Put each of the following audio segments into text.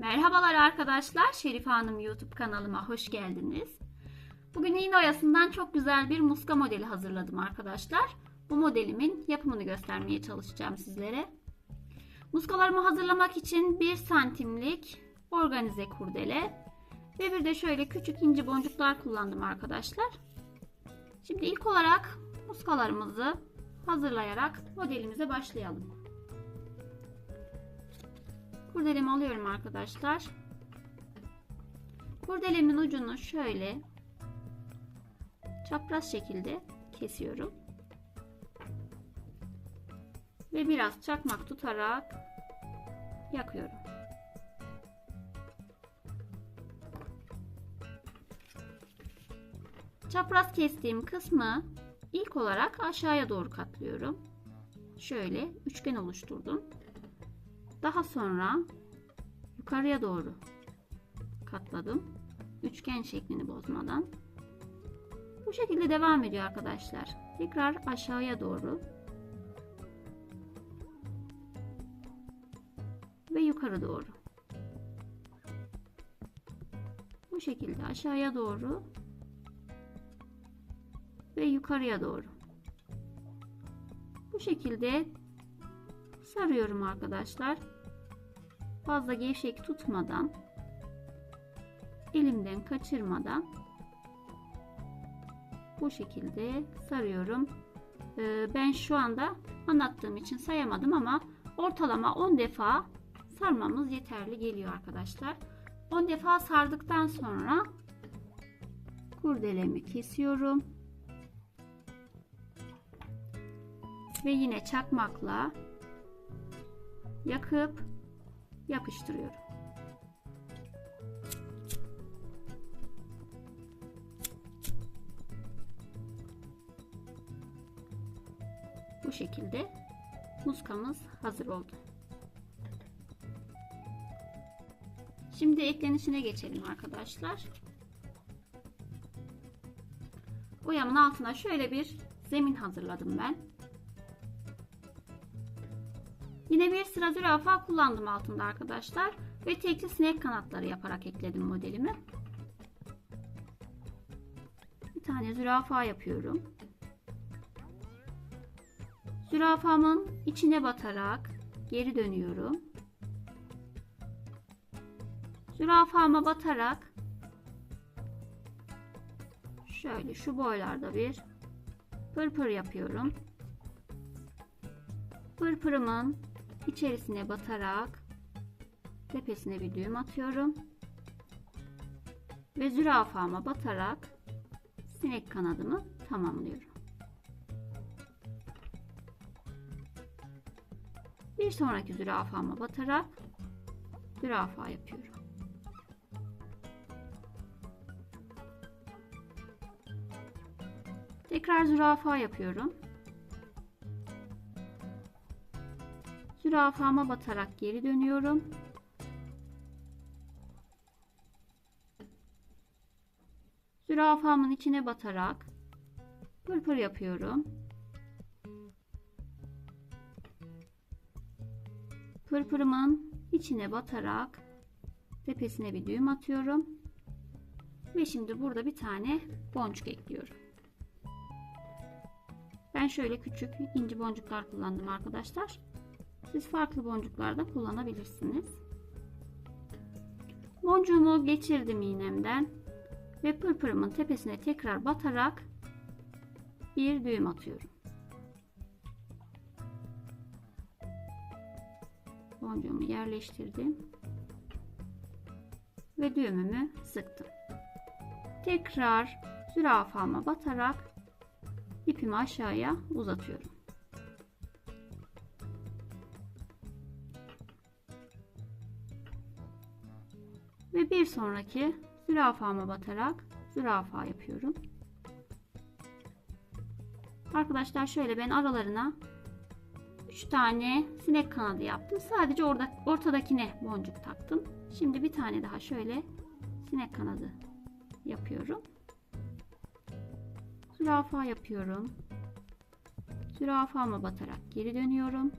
Merhabalar arkadaşlar. Şerife Hanım YouTube kanalıma hoş geldiniz. Bugün iğne oyasından çok güzel bir muska modeli hazırladım arkadaşlar. Bu modelimin yapımını göstermeye çalışacağım sizlere. Muskalarımı hazırlamak için 1 santimlik organize kurdele ve bir de şöyle küçük inci boncuklar kullandım arkadaşlar. Şimdi ilk olarak muskalarımızı hazırlayarak modelimize başlayalım. Kurdelemi alıyorum arkadaşlar. Kurdelemin ucunu şöyle çapraz şekilde kesiyorum. Ve biraz çakmak tutarak yakıyorum. Çapraz kestiğim kısmı ilk olarak aşağıya doğru katlıyorum. Şöyle üçgen oluşturdum. Daha sonra yukarıya doğru katladım. Üçgen şeklini bozmadan. Bu şekilde devam ediyor arkadaşlar. Tekrar aşağıya doğru ve yukarı doğru. Bu şekilde aşağıya doğru ve yukarıya doğru. Bu şekilde sarıyorum arkadaşlar. Fazla gevşek tutmadan elimden kaçırmadan bu şekilde sarıyorum. Ee, ben şu anda anlattığım için sayamadım ama ortalama 10 defa sarmamız yeterli geliyor arkadaşlar. 10 defa sardıktan sonra kurdelemi kesiyorum. Ve yine çakmakla yakıp yapıştırıyorum. Bu şekilde muskamız hazır oldu. Şimdi eklenişine geçelim arkadaşlar. Boyamın altına şöyle bir zemin hazırladım ben. Yine bir sıra zürafa kullandım altında arkadaşlar. Ve tekli sinek kanatları yaparak ekledim modelimi. Bir tane zürafa yapıyorum. Zürafamın içine batarak geri dönüyorum. Zürafama batarak şöyle şu boylarda bir pırpır yapıyorum. Pırpırımın içerisine batarak tepesine bir düğüm atıyorum. Ve zürafama batarak sinek kanadımı tamamlıyorum. Bir sonraki zürafama batarak zürafa yapıyorum. Tekrar zürafa yapıyorum. Zürafama batarak geri dönüyorum. Zürafamın içine batarak pırpır yapıyorum. Pırpırımın içine batarak tepesine bir düğüm atıyorum. Ve şimdi burada bir tane boncuk ekliyorum. Ben şöyle küçük inci boncuklar kullandım arkadaşlar. Siz farklı boncuklar da kullanabilirsiniz. Boncuğumu geçirdim iğnemden ve pırpırımın tepesine tekrar batarak bir düğüm atıyorum. Boncuğumu yerleştirdim ve düğümümü sıktım. Tekrar zürafama batarak ipimi aşağıya uzatıyorum. Sonraki zürafama batarak zürafa yapıyorum. Arkadaşlar şöyle ben aralarına 3 tane sinek kanadı yaptım. Sadece orada ortadakine boncuk taktım. Şimdi bir tane daha şöyle sinek kanadı yapıyorum. Zürafa yapıyorum. Zürafama batarak geri dönüyorum.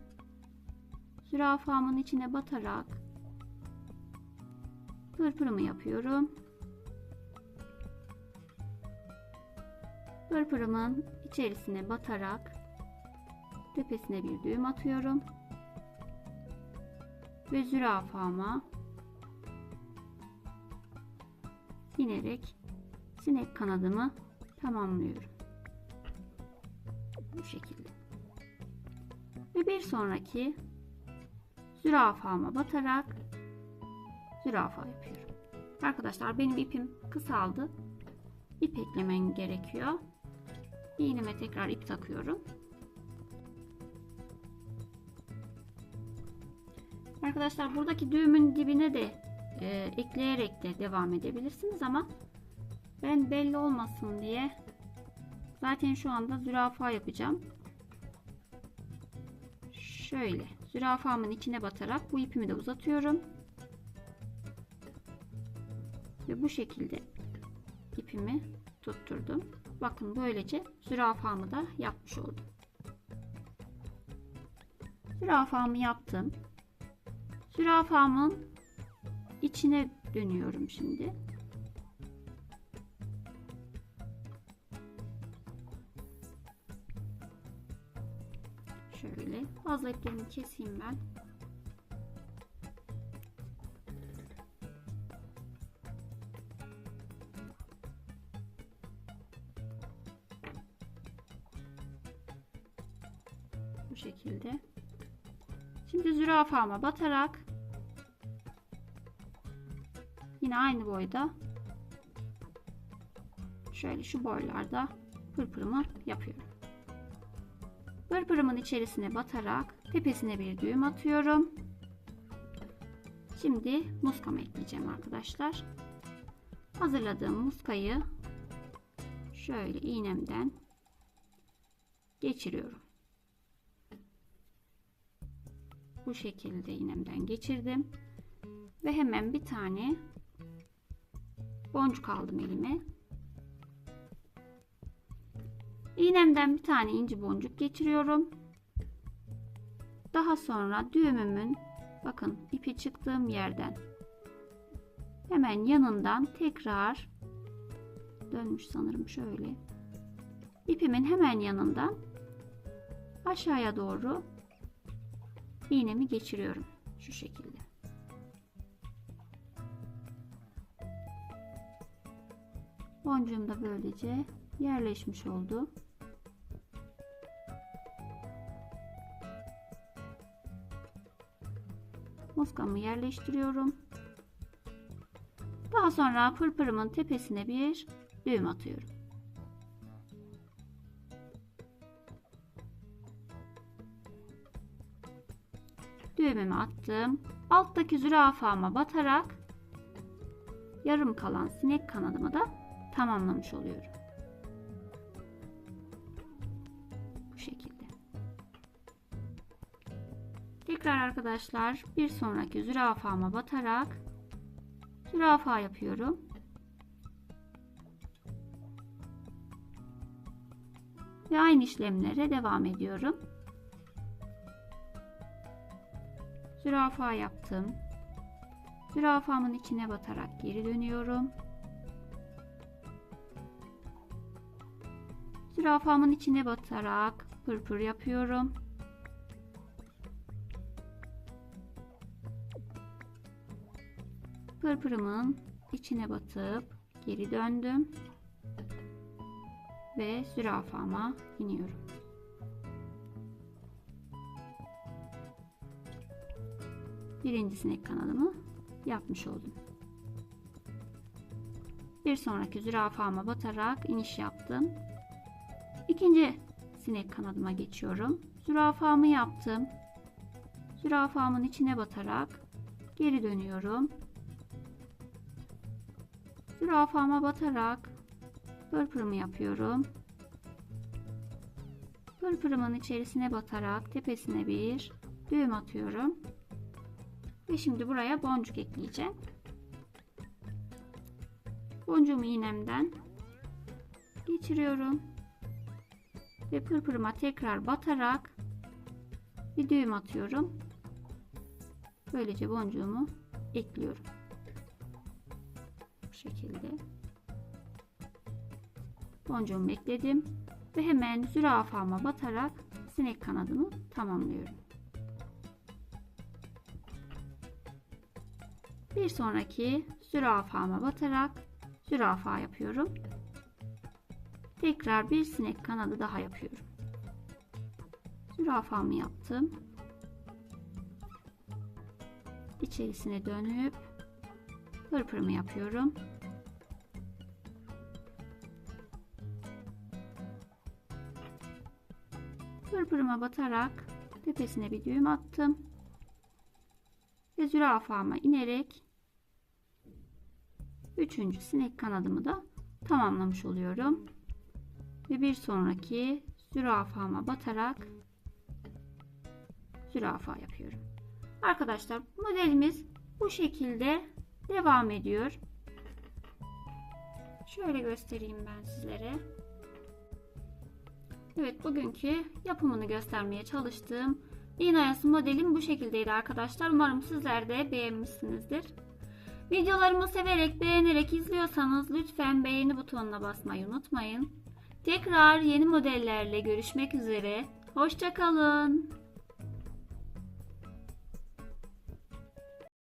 Zürafamın içine batarak Pırpırımı yapıyorum. Pırpırımın içerisine batarak tepesine bir düğüm atıyorum. Ve zürafama inerek sinek kanadımı tamamlıyorum. Bu şekilde. Ve bir sonraki zürafama batarak zürafa yapıyorum. Arkadaşlar benim ipim kısaldı. İp eklemen gerekiyor. İğneme tekrar ip takıyorum. Arkadaşlar buradaki düğümün dibine de e, ekleyerek de devam edebilirsiniz ama ben belli olmasın diye zaten şu anda zürafa yapacağım. Şöyle zürafamın içine batarak bu ipimi de uzatıyorum. Ve bu şekilde ipimi tutturdum. Bakın böylece zürafamı da yapmış oldum. Zürafamı yaptım. Zürafamın içine dönüyorum şimdi. Şöyle fazla keseyim ben. Şekilde. Şimdi zürafama batarak yine aynı boyda şöyle şu boylarda pırpırımı yapıyorum. Pırpırımın içerisine batarak tepesine bir düğüm atıyorum. Şimdi muskamı ekleyeceğim arkadaşlar. Hazırladığım muskayı şöyle iğnemden geçiriyorum. Bu şekilde iğnemden geçirdim. Ve hemen bir tane boncuk aldım elime. İğnemden bir tane inci boncuk geçiriyorum. Daha sonra düğümümün bakın ipi çıktığım yerden hemen yanından tekrar dönmüş sanırım şöyle. İpimin hemen yanından aşağıya doğru iğnemi geçiriyorum şu şekilde. Boncuğum da böylece yerleşmiş oldu. Muskamı yerleştiriyorum. Daha sonra pırpırımın tepesine bir düğüm atıyorum. Düğümümü attım. Alttaki zürafama batarak yarım kalan sinek kanadımı da tamamlamış oluyorum. Bu şekilde. Tekrar arkadaşlar bir sonraki zürafama batarak zürafa yapıyorum. Ve aynı işlemlere devam ediyorum. Zürafa yaptım. Zürafamın içine batarak geri dönüyorum. Zürafamın içine batarak pırpır yapıyorum. Pırpırımın içine batıp geri döndüm. Ve zürafama iniyorum. Birinci sinek kanalımı yapmış oldum. Bir sonraki zürafama batarak iniş yaptım. İkinci sinek kanadıma geçiyorum. Zürafamı yaptım. Zürafamın içine batarak geri dönüyorum. Zürafama batarak pırpırımı yapıyorum. Pırpırımın içerisine batarak tepesine bir düğüm atıyorum. Ve şimdi buraya boncuk ekleyeceğim. Boncuğumu iğnemden geçiriyorum. Ve pırpırıma tekrar batarak bir düğüm atıyorum. Böylece boncuğumu ekliyorum. şekilde. Boncuğumu ekledim ve hemen zürafama batarak sinek kanadımı tamamlıyorum. Bir sonraki zürafama batarak zürafa yapıyorum. Tekrar bir sinek kanadı daha yapıyorum. Zürafamı yaptım. İçerisine dönüp pırpırımı yapıyorum. Pırpırıma batarak tepesine bir düğüm attım. Ve zürafama inerek üçüncü sinek kanadımı da tamamlamış oluyorum. Ve bir sonraki zürafama batarak zürafa yapıyorum. Arkadaşlar modelimiz bu şekilde devam ediyor. Şöyle göstereyim ben sizlere. Evet bugünkü yapımını göstermeye çalıştığım iğne modelim bu şekildeydi arkadaşlar. Umarım sizler de beğenmişsinizdir. Videolarımı severek beğenerek izliyorsanız lütfen beğeni butonuna basmayı unutmayın. Tekrar yeni modellerle görüşmek üzere. Hoşçakalın.